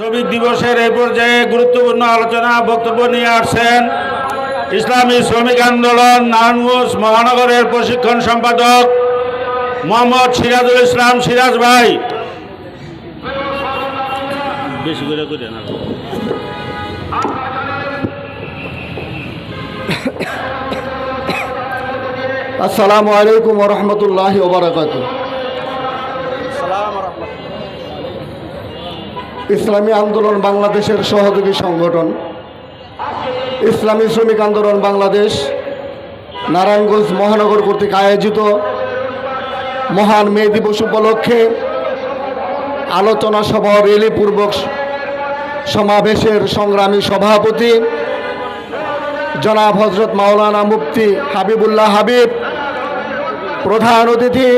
শ্রমিক দিবসের এই পর্যায়ে গুরুত্বপূর্ণ আলোচনা, বক্তব্য নিয়ে আসছেন ইসলামী শ্রমিক আন্দোলন নারায়ণগঞ্জ মহানগরের প্রশিক্ষণ সম্পাদক মোহাম্মদ সিরাজুল ইসলাম সিরাজ ভাই। আসসালামু আলাইকুম রহমতুল্লাহ ওবরাকাত ইসলামী আন্দোলন বাংলাদেশের সহযোগী সংগঠন, ইসলামী শ্রমিক আন্দোলন বাংলাদেশ, নারায়ণগঞ্জ মহানগর কর্তৃক আয়োজিত মহান মে দিবস উপলক্ষে আলোচনা সভা রেলিপূর্বক সমাবেশের সংগ্রামী সভাপতি জনাব হজরত মাওলানা মুফতি হাবিবুল্লাহ হাবিব, প্রধান অতিথি,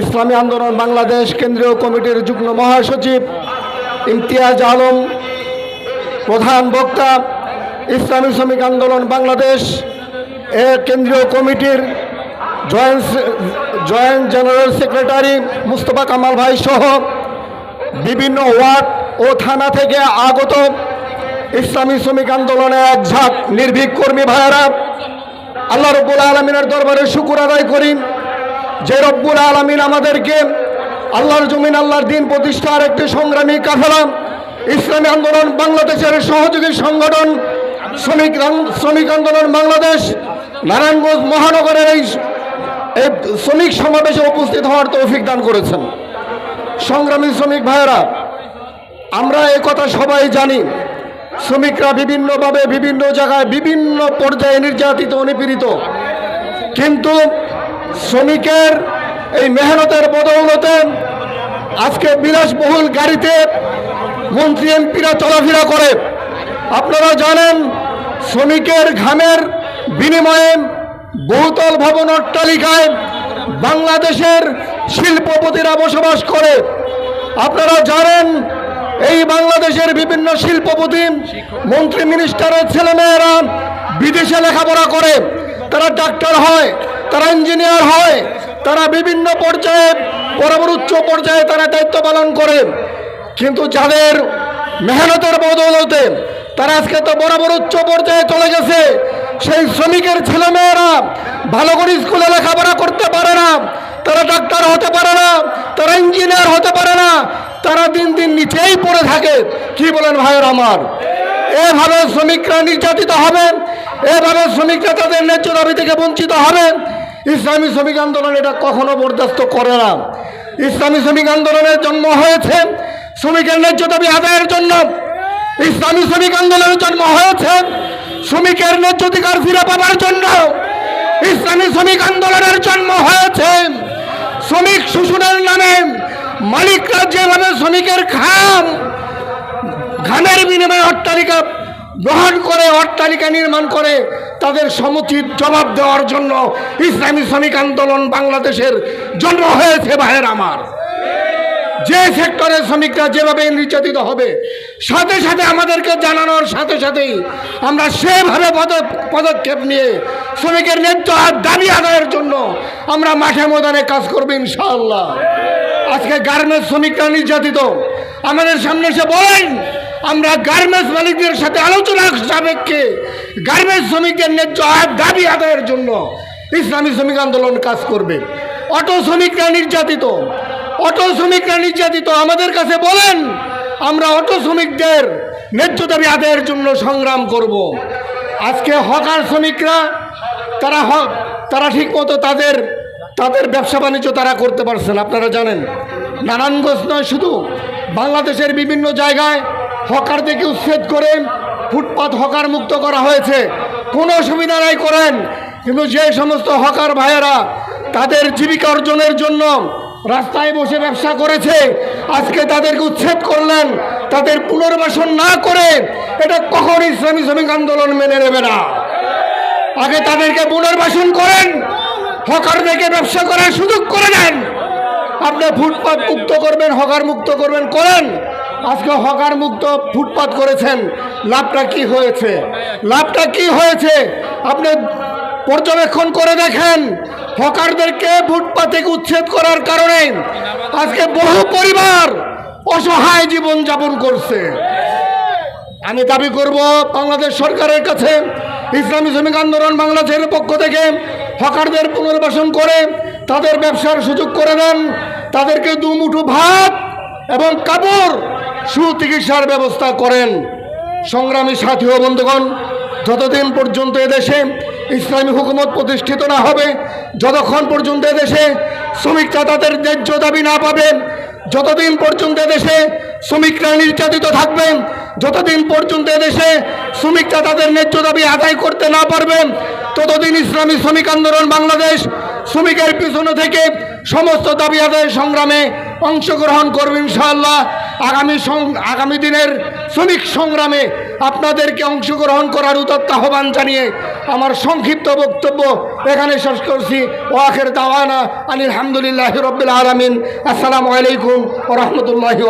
ইসলামী আন্দোলন বাংলাদেশ কেন্দ্রীয় কমিটির যুগ্ম মহাসচিব ইমতিয়াজ আলম, প্রধান বক্তা, ইসলামী শ্রমিক আন্দোলন বাংলাদেশ, এ কেন্দ্রীয় কমিটির joint joint general secretary Mustafa Kamal ভাই সহ বিভিন্ন ওয়ার্ড ও থানা থেকে আগত ইসলামী শ্রমিক আন্দোলনে এক ঝাঁক নির্ভীক কর্মী ভাইয়েরা, আল্লাহ রব্বুল আলমিনের দরবারে শুকুর আদায় করি। যে রব্বুল আলমিন আমাদেরকে আল্লাহর জমিন, আল্লাহর দিন প্রতিষ্ঠার একটি সংগ্রামী কাফেলা। ইসলামী আন্দোলন বাংলাদেশের সহযোগী সংগঠন, শ্রমিক শ্রমিক আন্দোলন বাংলাদেশ, নারায়ণগঞ্জ মহানগরের এই শ্রমিক সমাবেশে উপস্থিত হওয়ার তৌফিক দান করেছেন। সংগ্রামী শ্রমিক ভাইয়েরা, আমরা কথা সবাই জানি, শ্রমিকরা বিভিন্নভাবে বিভিন্ন জায়গায় বিভিন্ন পর্যায়ে নির্যাতিত, নিপীড়িত। কিন্তু শ্রমিকের এই মেহনতের বদৌলতে আজকে বিলাসবহুল গাড়িতে মন্ত্রী এমপিরা চলাফেরা করে। আপনারা জানেন, শ্রমিকের ঘামের বিনিময়ে বহুতল ভবন অট্টালিকায় বাংলাদেশের শিল্পপতিরা বসবাস করে। আপনারা জানেন, এই বাংলাদেশের বিভিন্ন শিল্পপতি, মন্ত্রী মিনিস্টারের ছেলেমেয়েরা বিদেশে লেখাপড়া করে। তারা ডাক্তার হয়, তারা ইঞ্জিনিয়ার হয় তারা বিভিন্ন পর্যায়ে বরাবর উচ্চ পর্যায়ে তারা দায়িত্ব পালন করে। কিন্তু যাদের মেহনতের বদৌলতে তারা আজকে তো বরাবর উচ্চ পর্যায়ে চলে গেছে, সেই শ্রমিকের ছেলেমেয়েরা ভালো করে স্কুলে লেখাপড়া করতে পারে না, তারা ডাক্তার হতে পারে না, তারা ইঞ্জিনিয়ার হতে পারে না, তারা দিন দিন নিচেই পড়ে থাকে। কি বলেন ভাইয়ের আমার? এভাবে শ্রমিকরা নির্যাতিত হবেন এভাবে শ্রমিকরা তাদের ন্যায্য দাবি থেকে বঞ্চিত হবেন ইসলামী শ্রমিক আন্দোলন এটা কখনো বরদাস্ত করে না। ইসলামী শ্রমিক আন্দোলনের জন্ম হয়েছে শ্রমিকের ন্যায্য দাবি আদায়ের জন্য। ইসলামী শ্রমিক আন্দোলনের জন্ম হয়েছে শ্রমিকের ন্যায্য অধিকার ফিরে পাবার জন্য। ইসলামী শ্রমিক আন্দোলনের জন্ম হয়েছে শ্রমিক শোষণের নামে মালিকরা যেভাবে শ্রমিকের খাম ঘামের বিনিময়ে অট্টালিকা গ্রহণ করে অট্টালিকা নির্মাণ করে তাদের সমুচিত জবাব দেওয়ার জন্য ইসলামী শ্রমিক আন্দোলন বাংলাদেশের জন্ম হয়েছে, ভাইয়ের আমার। যে সেক্টরে শ্রমিকরা যেভাবে নির্যাতিত হবে, সাথে সাথে আমাদেরকে জানানোর সাথে সাথেই আমরা সেভাবে পদ- পদক্ষেপ নিয়ে শ্রমিকের ন্যায্য আর দাবি আদায়ের জন্য আমরা মাঠে ময়দানে কাজ করব ইনশাআল্লাহ। আজকে গার্মেন্টস শ্রমিকরা নির্যাতিত। আমাদের সামনে এসে বলেন আমরা গার্মেন্টস মালিকদের সাথে আলোচনা সাপেক্ষে গার্মেন্টস শ্রমিকদের ন্যায্য দাবি আদায়ের জন্য ইসলামী শ্রমিক আন্দোলন কাজ করবে। অটো শ্রমিকরা নির্যাতিত। অটো শ্রমিকরা নির্যাতিত, আমাদের কাছে বলেন, আমরা অটো শ্রমিকদের ন্যায্য দাবি আদায়ের জন্য সংগ্রাম করব। আজকে হকার শ্রমিকরা, তারা হ- তারা ঠিকমতো তাদের তাদের ব্যবসা বাণিজ্য তারা করতে পারছেন আপনারা জানেন। নারায়ণগঞ্জ নয় শুধু, বাংলাদেশের বিভিন্ন জায়গায় হকারদেরকে উচ্ছেদ করে ফুটপাত হকার মুক্ত করা হয়েছে। কোনো অসুবিধা নাই করেন, কিন্তু যে সমস্ত হকার ভাইয়েরা তাদের জীবিকা অর্জনের জন্য রাস্তায় বসে ব্যবসা করেছে, আজকে তাদেরকে উচ্ছেদ করলেন, তাদের পুনর্বাসন না করে, এটা কখন ইসলামী শ্রমিক আন্দোলন মেনে নেবে না। আগে তাদেরকে পুনর্বাসন করেন হকারদেরকে ব্যবসা করার সুযোগ করে দেন। আপনি ফুটপাত মুক্ত করবেন, হকার মুক্ত করবেন, করেন। আজকে হকার মুক্ত ফুটপাত করেছেন। লাভটা কি হয়েছে? লাভটা কি হয়েছে? আপনি পর্যবেক্ষণ করে দেখেন হকারদেরকে ফুটপাত উচ্ছেদ করার কারণে আজকে বহু পরিবার অসহায় জীবন যাপন করছে। আমি দাবি করব, বাংলাদেশ সরকারের কাছে ইসলামী শ্রমিক আন্দোলন বাংলাদেশের পক্ষ থেকে হকারদের পুনর্বাসন করে তাদের ব্যবসার সুযোগ করে দেন। তাদেরকে দুমুঠো ভাত এবং কাপড় সুচিকিৎসার ব্যবস্থা করেন। সংগ্রামী সাথী ও বন্ধুগণ, যতদিন পর্যন্ত এদেশে ইসলামী হুকুমত প্রতিষ্ঠিত না হবে, যতক্ষণ পর্যন্ত এদেশে শ্রমিকরা তাদের ন্যায্য দাবি না পাবেন যতদিন পর্যন্ত দেশে শ্রমিকরা নির্যাতিত থাকবেন যতদিন পর্যন্ত দেশে শ্রমিকরা তাদের ন্যায্য দাবি আদায় করতে না পারবেন ততদিন ইসলামী শ্রমিক আন্দোলন বাংলাদেশ শ্রমিকের পিছনে থেকে সমস্ত দাবি আদায়ের সংগ্রামে অংশগ্রহণ করবে ইনশাআল্লাহ। আগামী আগামী দিনের শ্রমিক সংগ্রামে আপনাদেরকে অংশগ্রহণ করার উত্তর আহ্বান জানিয়ে আমার সংক্ষিপ্ত বক্তব্য এখানে শেষ করছি। ওয়াখের দাওয়ানা আলহামদুলিল্লাহ রবিল আলমিন। আসসালামু আলাইকুম রহমতুল্লাহি